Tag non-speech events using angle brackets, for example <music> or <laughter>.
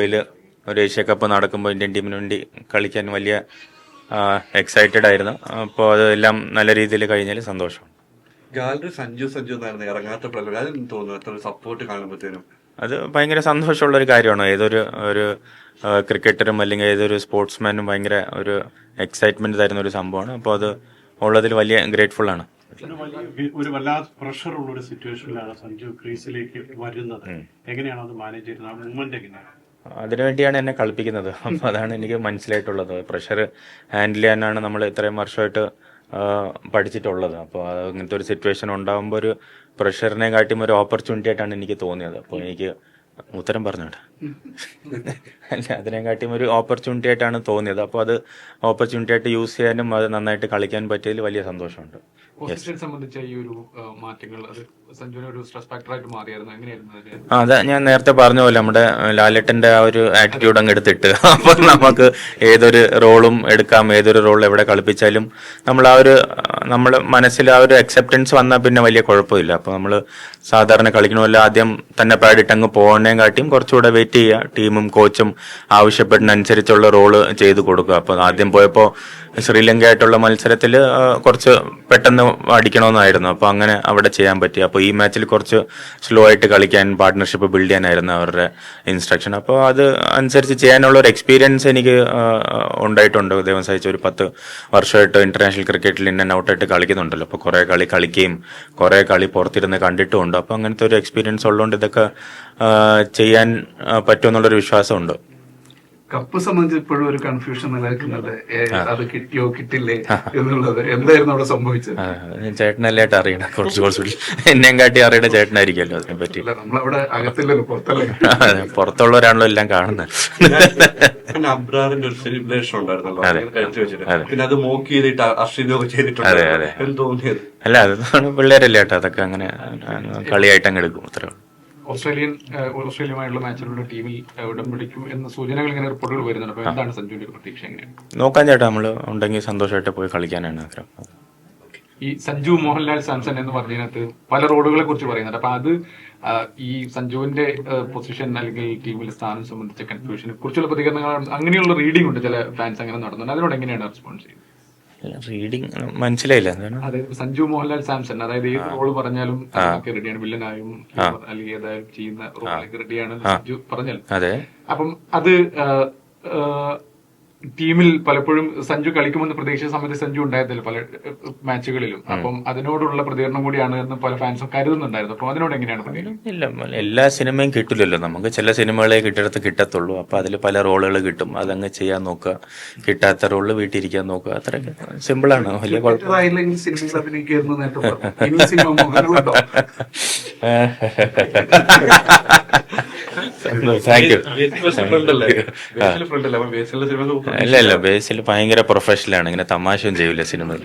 ഇതിൽ ഒരു Asia cup നടക്കുമ്പോൾ ഇന്ത്യൻ ടീമിന് വേണ്ടി കളിക്കാൻ വലിയ എക്സൈറ്റഡ് ആയിരുന്നു. അപ്പോൾ അതെല്ലാം നല്ല രീതിയിൽ കഴിഞ്ഞാൽ സന്തോഷം. ഗാലറി സഞ്ജു സഞ്ജു എന്നായിരുന്നു തോന്നുന്നു? അത്ര സപ്പോർട്ട് കാണുമ്പോഴത്തേനും അത് ഭയങ്കര സന്തോഷമുള്ള ഒരു കാര്യമാണ്. ഏതൊരു ഒരു ക്രിക്കറ്ററും അല്ലെങ്കിൽ ഏതൊരു സ്പോർട്സ്മാനും ഭയങ്കര ഒരു എക്സൈറ്റ്മെന്റ് തരുന്ന ഒരു സംഭവമാണ്. അപ്പോൾ അത് ഉള്ളതിൽ വലിയ ഗ്രേറ്റ്ഫുൾ ആണ്. ഒരു വലിയ ഒരു വല്ലാത്ത പ്രഷർ ഉള്ള ഒരു സിറ്റുവേഷനിലാണ് സഞ്ജു ക്രീസിലേക്ക് വരുന്നത്. എങ്ങനെയാണ് അത് മാനേജ് ചെയ്യുന്നത്? ആ മൂവ്മെന്റ് എങ്ങനെയാണ്? അതിനുവേണ്ടിയാണ് എന്നെ കളിപ്പിക്കുന്നത്. അപ്പോൾ അതാണ് എനിക്ക് മനസ്സിലായിട്ടുള്ളത്. പ്രഷർ ഹാൻഡിൽ ചെയ്യാനാണ് നമ്മൾ ഇത്രയും വർഷമായിട്ട് പഠിച്ചിട്ടുള്ളത്. അപ്പോൾ അങ്ങനത്തെ ഒരു സിറ്റുവേഷൻ ഉണ്ടാകുമ്പോൾ ഒരു പ്രഷറിനെ കാട്ടിയും ഒരു ഓപ്പർച്യൂണിറ്റി ആയിട്ടാണ് എനിക്ക് തോന്നിയത്. അപ്പോൾ എനിക്ക് ഉത്തരം പറഞ്ഞോട്ടെ. അല്ല അതിനെക്കാട്ടിയും ഒരു ഓപ്പർച്യൂണിറ്റി ആയിട്ടാണ് തോന്നിയത്. അപ്പോൾ അത് ഓപ്പർച്യൂണിറ്റി ആയിട്ട് യൂസ് ചെയ്യാനും അത് നന്നായിട്ട് കളിക്കാൻ പറ്റിയതിൽ വലിയ സന്തോഷമുണ്ട്. സംബന്ധിച്ച ഈ ഒരു മാറ്റങ്ങൾ അത് ഒരു സ്ട്രെസ് ഫാക്ടറായിട്ട് മാറിയായിരുന്നു. എങ്ങനെയായിരുന്നു അതെ ഞാൻ നേരത്തെ പറഞ്ഞ പോലെ നമ്മുടെ ലാലേട്ടന്റെ ആ ഒരു ആറ്റിറ്റ്യൂഡ് അങ്ങ് എടുത്തിട്ട്. <laughs> അപ്പൊ നമുക്ക് ഏതൊരു റോളും എടുക്കാം ഏതൊരു റോൾ എവിടെ കളിപ്പിച്ചാലും നമ്മൾ ആ ഒരു നമ്മൾ മനസ്സിൽ ആ ഒരു അക്സെപ്റ്റൻസ് വന്നാൽ പിന്നെ വലിയ കുഴപ്പമില്ല. അപ്പൊ നമ്മൾ സാധാരണ കളിക്കണമല്ലോ ആദ്യം തന്നെ പാടിട്ട് അങ്ങ് പോകുന്നതിനെ കാട്ടിയും കുറച്ചുകൂടെ വെയിറ്റ് ചെയ്യുക. ടീമും കോച്ചും ആവശ്യപ്പെടുന്നതനുസരിച്ചുള്ള റോൾ ചെയ്തു കൊടുക്കുക. അപ്പൊ ആദ്യം പോയപ്പോൾ ശ്രീലങ്ക ആയിട്ടുള്ള മത്സരത്തിൽ കുറച്ച് പെട്ടെന്ന് അടിക്കണമെന്നായിരുന്നു. അപ്പോൾ അങ്ങനെ അവിടെ ചെയ്യാൻ പറ്റി. അപ്പോൾ ഈ മാച്ചിൽ കുറച്ച് സ്ലോ ആയിട്ട് കളിക്കാൻ പാർട്ട്ണർഷിപ്പ് ബിൽഡ് ചെയ്യാനായിരുന്നു അവരുടെ ഇൻസ്ട്രക്ഷൻ അപ്പോൾ അത് അനുസരിച്ച് ചെയ്യാനുള്ള ഒരു എക്സ്പീരിയൻസ് എനിക്ക് ഉണ്ടായിട്ടുണ്ട്. ദൈവം സഹിച്ച ഒരു പത്ത് വർഷമായിട്ട് ഇന്റർനാഷണൽ ക്രിക്കറ്റിൽ ഇൻ ആൻഡ് ഔട്ടായിട്ട് കളിക്കുന്നുണ്ടല്ലോ. അപ്പോൾ കുറേ കളി കളിക്കുകയും കുറേ കളി പുറത്തിരുന്ന് കണ്ടിട്ടുമുണ്ട്. അപ്പോൾ അങ്ങനത്തെ ഒരു എക്സ്പീരിയൻസ് ഉള്ളതുകൊണ്ട് ഇതൊക്കെ ചെയ്യാൻ പറ്റുമെന്നുള്ളൊരു വിശ്വാസമുണ്ട്. കപ്പ് സംബന്ധിച്ച് ഇപ്പോഴും ഒരു കൺഫ്യൂഷൻ നിലനിൽക്കുന്നത്. ഏ, അത് കിട്ടിയോ കിട്ടില്ലേ എന്നുള്ളത്. എന്തായിരുന്നു അവിടെ സംഭവിച്ചത്? ചേട്ടനല്ലേ അറിയണം കുറച്ച് കുറച്ചുകൂടി എന്നെയും കാട്ടി അറിയണ ചേട്ടനായിരിക്കുമല്ലോ അതിനെ പറ്റി നമ്മളവിടെ അകത്തില്ലല്ലോ പുറത്തല്ലേ? പുറത്തുള്ളവരാണല്ലോ എല്ലാം കാണുന്നത്. അബ്രാറിന്റെ ഒരു സെലിബ്രേഷൻ ഉണ്ടായിരുന്നല്ലോ. പിന്നെ അത് മോക്ക് ചെയ്തിട്ട് അർഷിതൊക്കെ ചെയ്തിട്ടുണ്ട്? അതെ, അതെ. തോന്നിയത്? അല്ല അത് പിള്ളേരല്ലേ കേട്ടോ അതൊക്കെ അങ്ങനെ കളിയായിട്ട് അങ്ങ് എടുക്കും അത്രേ ഉള്ളൂ. ഓസ്ട്രേലിയൻ ഓസ്ട്രേലിയയുമായുള്ള മാച്ചിലുള്ള ടീമിൽ ഉടമ്പടിക്കും എന്ന സൂചനകൾ ഇങ്ങനെ റിപ്പോർട്ടുകൾ വരുന്നുണ്ട്. അപ്പോൾ എന്താണ് സഞ്ജുവിന്റെ പ്രതീക്ഷ എങ്ങനെയാണ്? നോക്കാൻ ചേട്ടാ. നമ്മൾ ഉണ്ടെങ്കിൽ സന്തോഷമായിട്ട് പോയി കളിക്കാനാണ് ആഗ്രഹം. ഈ സഞ്ജു മോഹൻലാൽ സാംസൺ എന്ന് പറഞ്ഞതിനകത്ത് പല റോഡുകളെ കുറിച്ച് പറയുന്നുണ്ട്. അപ്പൊ അത് ഈ സഞ്ജുവിന്റെ പൊസിഷൻ അല്ലെങ്കിൽ ടീമിലെ സ്ഥാനം സംബന്ധിച്ച കൺഫ്യൂഷനെ കുറിച്ചുള്ള പ്രതികരണങ്ങൾ അങ്ങനെയുള്ള റീഡിംഗ് ഉണ്ട് ചില ഫാൻസ് അങ്ങനെ നടന്നുണ്ട് അതിനോട് എങ്ങനെയാണ് റെസ്പോൺസ് ചെയ്യുന്നത്? റീഡിങ് മനസ്സിലായില്ല അതായത് സഞ്ജു മോഹൻലാൽ സാംസൺ അതായത് ഏത് റോൾ പറഞ്ഞാലും റെഡിയാണ് വില്ലനായും അല്ലെങ്കിൽ ഏതായാലും ചെയ്യുന്ന റോളൊക്കെ റെഡിയാണ് സഞ്ജു പറഞ്ഞാൽ അപ്പം അത് ടീമിൽ പലപ്പോഴും സഞ്ജു കളിക്കുമെന്ന് പ്രതീക്ഷിച്ച സമയത്ത് സഞ്ജു ഉണ്ടായിരുന്നില്ല പല മാച്ചുകളിലും. അപ്പം അതിനോടുള്ള പ്രതികരണം കൂടിയാണ് എന്ന് പല ഫാൻസും കരുതുന്നുണ്ടായിരുന്നു. അപ്പൊ അതിനോട് എങ്ങനെയാണ് ഇല്ല എല്ലാ സിനിമയും കിട്ടില്ലല്ലോ. നമുക്ക് ചില സിനിമകളെ കിട്ടിടത്ത് കിട്ടത്തുള്ളൂ. അപ്പൊ അതിൽ പല റോളുകൾ കിട്ടും. അതങ്ങ് ചെയ്യാൻ നോക്കുക. കിട്ടാത്ത റോൾ വീട്ടിരിക്കാൻ നോക്കുക. അത്രയൊക്കെ. സിമ്പിളാണ് വലിയ കുഴപ്പം <laughs> <laughs> താങ്ക് യു ഇല്ല ഇല്ല. ബേസിൽ ഭയങ്കര പ്രൊഫഷണലാണ് ഇങ്ങനെ തമാശയും ചെയ്യൂല സിനിമയിൽ